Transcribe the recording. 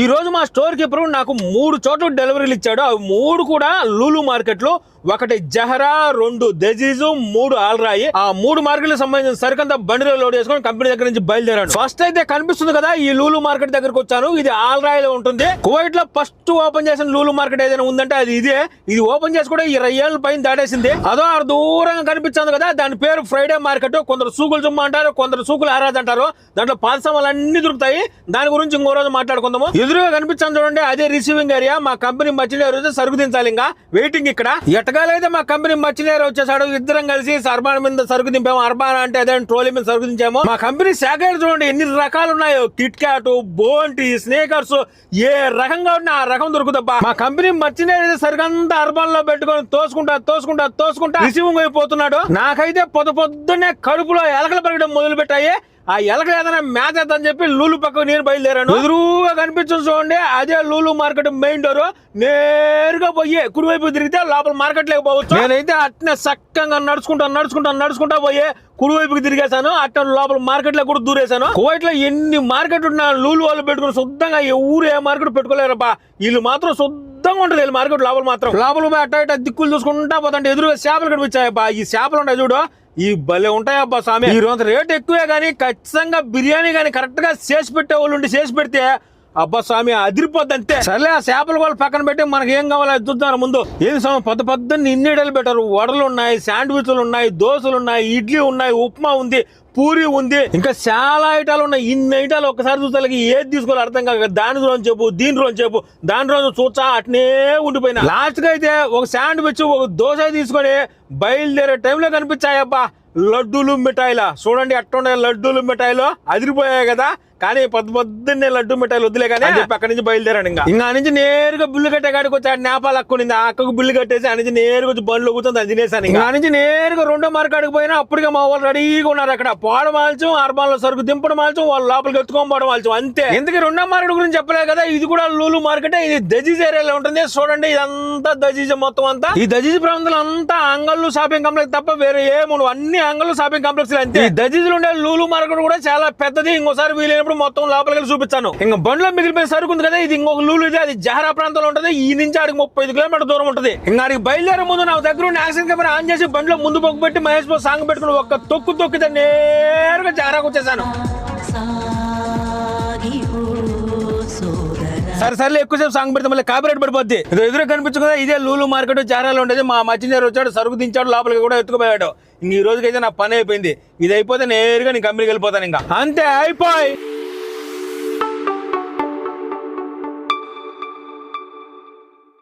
ఈరోజు మా store keeper నాకు మూడు చోట్ల డెలివరీలు ఇచ్చాడు. అవి మూడు కూడా లూలు మార్కెట్లో ఒకటి జహరా రెండు దజీజు మూడు ఆల్రాయి. ఆ మూడు మార్కెట్లకు సంబంధించిన సరికంతా బండిలో లోడ్ చేసుకొని కంపెనీ దగ్గర నుంచి బయలుదేరాను ఫస్ట్ అయితే కనిపిస్తుంది కదా ఈ లూలు మార్కెట్ దగ్గరకు వచ్చాను. ఇది ఆల్రాయిలో ఉంటుంది. కువైట్లో ఫస్ట్ ఓపెన్ చేసిన లూలు మార్కెట్ ఏదైనా ఉందంటే అది ఇదే. ఇది ఓపెన్ చేసి కూడా ఇరవై ఏళ్ళ పైన దాటేసింది. అదో ఆరు దూరంగా కనిపించింది కదా దాని పేరు ఫ్రైడే మార్కెట్. కొందరు సూకులు జుమ్మ అంటారు కొందరు సూకులు ఆరాజ్ అంటారు. దాంట్లో పాత సామాన్లు అన్ని దొరుకుతాయి. దాని గురించి ఇంకో రోజు మాట్లాడుకుందాము. ఎదురుగా కనిపించాను చూడండి అదే రిసీవింగ్ ఏరియా మా కంపెనీ మధ్యలో రోజు సరుకు దించాలి ఇంకా. వెయిటింగ్ ఇక్కడ. ఎట్ట ఎట్టగాలైతే మా కంపెనీ మచ్చినేరు వచ్చేసాడు. ఇద్దరం కలిసి అర్బాన్ మీద సరుకు దింపాము. అర్బాన్ అంటే అదే ట్రోలీ మీద సరుకు దించాము. మా కంపెనీ శాఖలు చూడండి ఎన్ని రకాలు ఉన్నాయో కిట్ క్యాట్ బోంటి స్నేకర్స్ ఏ రకంగా ఉన్నా ఆ రకం దొరుకుదబ్బా మా కంపెనీ మచ్చినేరు సరుకంతా అర్బాన్లో పెట్టుకొని తోసుకుంటా తోసుకుంటా తోసుకుంటా రిసీవింగ్ అయిపోతున్నాడు నాకైతే పొద్దు పొద్దున్నే కడుపులో ఎలకలు పెరగడం మొదలు పెట్టాయి ఆ ఎలకలు ఏదైనా మేత అని చెప్పి లూలు పక్కకు నేను బయలుదేరాను. ఎదురుగా కనిపించదు చూడండి అదే లూలు మార్కెట్ మెయిన్ డోర్. నేరుగా పోయి కుడివైపు తిరిగితే లోపల మార్కెట్ లేకపోవచ్చు. నేనైతే అట్నే చక్కగా నడుచుకుంటా నడుచుకుంటా నడుచుకుంటా పోయి కుడివైపుకి తిరిగేశాను. అట్ట లోపల మార్కెట్లో కూడా దూరేశాను. కువైట్లో ఎన్ని మార్కెట్ ఉన్నా లూలు వాళ్ళు పెట్టుకుని శుద్ధంగా ఊరు ఏ మార్కెట్ పెట్టుకోలేరబ్బా. వీళ్ళు మాత్రం శుద్ధంగా ఉంటుంది వీళ్ళు మార్కెట్ లోపల మాత్రం. లోపల అట్ట ఇట్ట దిక్కులు చూసుకుంటా పోతుంటే ఎదురుగా చేపలు కనిపించాయబ్బా. ఈ చేపలు ఉంటాయి చూడు ఈ భలే ఉంటాయబ్బా స్వామి. ఈ రోజు రేట్ ఎక్కువే కానీ ఖచ్చితంగా బిర్యానీ కానీ కరెక్ట్గా చేసి పెట్టే వాళ్ళు ఉండి చేసి పెడితే అబ్బా స్వామి అదిరిపోద్ది అంతే ఆ చేపల వాళ్ళు పక్కన పెట్టి మనకి ఏం కావాలో అది చూద్దాం ముందు. ఏం స్వామి పెద్ద పొద్దున్న ఇన్ని ఇడలు పెట్టారు. వడలు ఉన్నాయి శాండ్విచ్లు ఉన్నాయి దోశలు ఉన్నాయి ఇడ్లీ ఉన్నాయి ఉప్మా ఉంది పూరి ఉంది. ఇంకా చాలా ఐటాలు ఉన్నాయి. ఇన్ని ఐటాలు ఒకసారి చూస్తే ఏది తీసుకోవాలి అర్థం కాక దాని రోజు చెప్పు దీని రోజు చెప్పు దాని రోజు చూచా అట్నే ఉండిపోయినా. లాస్ట్గా అయితే ఒక శాండ్విచ్ ఒక దోశ తీసుకొని బయలుదేరే టైంలో కనిపించాయబ్బా. లడ్డూలు మిఠాయిలా. చూడండి అట్టుండే లడ్డూలు మిఠాయిలు. అదిరిపోయాయి కదా. కానీ పొద్దు పొద్దున్నే లడ్డు మిఠాయిలు వద్దులే కానీ చెప్పి అక్కడి నుంచి బయలుదేరాను ఇంకా. ఇంకా నుంచి నేరుగా బిల్లు కట్టే కాడికి వచ్చి ఆ నేపాల్ అక్కునింది. ఆ అక్కకు బిల్లు కట్టేసి ఆ నుంచి నేరుగా వచ్చి బండ్లో కూర్చొని అది తినేసాను ఇంకా. నుంచి నేరుగా రెండో మార్కెట్కి పోయినా అప్పటికే మా వాళ్ళు రెడీగా ఉన్నారు అక్కడ. పోవడం మాల్చం అర్బాన్లో సరుకు దింపడం మాల్చం వాళ్ళు లోపలికి ఎత్తుకొని పోవడం మాల్చం అంతే. ఎందుకు రెండో మార్కెట్ గురించి చెప్పలేదు కదా? ఇది కూడా లూలు మార్కెట్ ఇది దజీజ్ ఏరియాలో ఉంటుంది. చూడండి ఇదంతా దజీజ్ మొత్తం అంతా. ఈ దజీజ్ ప్రాంతంలో అంతా అంగళ్ళు షాపింగ్ కాంప్లెక్స్ తప్ప వేరే ఏముండవు. అన్ని అంగళ్ళు షాపింగ్ కాంప్లెక్స్ అంతే. ఈ దజీజ్ ఉండే లూలు మార్కెట్ కూడా చాలా పెద్దది. ఇంకోసారి వచ్చినప్పుడు మొత్తం లోపలికి చూపిస్తాను. చూపించాను ఇంకా బండ్లో మిగిలిపోయిన సరుకు ఉంది కదా ఇది ఇంకొక లూలు ఇది అది జహరా ప్రాంతంలో ఉంటుంది. ఈ నుంచి ఆడికి ముప్పై ఐదు కిలోమీటర్ దూరం ఉంటుంది. ఇంకా ఆడికి బయలుదేరే ముందు నా దగ్గర ఉన్న యాక్సిడెంట్ కెమెరా ఆన్ చేసి బండ్లో ముందు పొక్కు పెట్టి మహేష్ బాబు సాంగ్ పెట్టుకుని ఒక్క తొక్కు తొక్కితే నేరుగా జహరాకు వచ్చేసాను. సరే సరే ఎక్కువసేపు సాంగ్ పెడితే మళ్ళీ కాపరేట్ పడిపోద్ది. ఇది ఎదురు కనిపించు కదా ఇదే లూలు మార్కెట్ చారాలు ఉండేది. మా మచ్చినేరు వచ్చాడు సరుకు దించాడు లోపలికి కూడా ఎత్తుకుపోయాడు. ఈ రోజుకైతే నా పని అయిపోయింది. ఇది అయిపోతే నేరుగా నీ కంపెనీకి వెళ్ళిపోతాను ఇంకా. అంతే అయిపోయి.